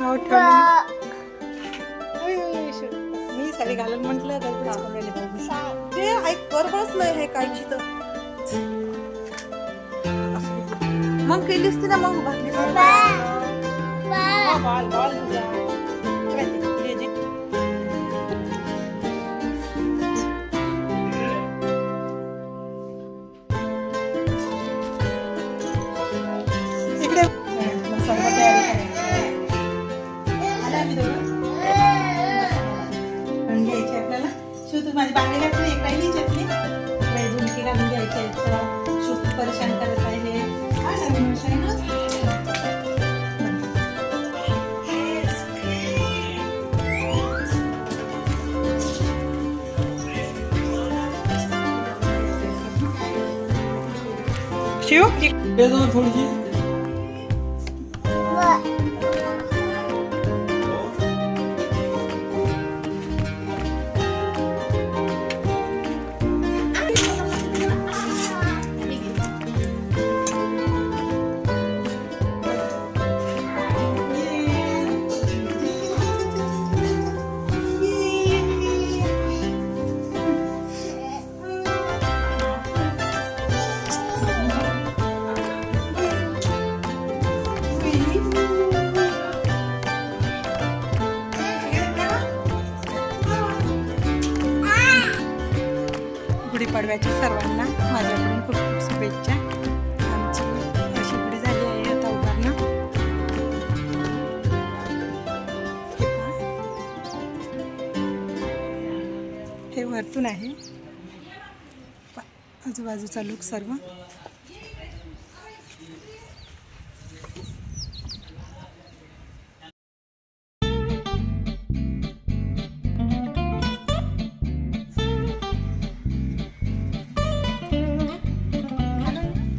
हो. मी साडी घालून म्हटलं बाबू. ते ऐक बरोबरच नाही हे कायची तर. मग केली असती ना मग भाकरी बाल बाल तुझा. शिव तू माझी बांगडी घातली एक राहिली चटणी बाई झुमकी घालून घ्यायची आहेत. चला, शिव खूप परेशान करत आहे हा, नवीन आहे? शिव थोडीशी गुढीपाडव्याच्या सर्वांना माझ्याकडून खूप खूप शुभेच्छा. आमची अशी गुढी झाली आहे आता उभारणं. हे वरतून आहे. आजूबाजूचा लुक सर्व.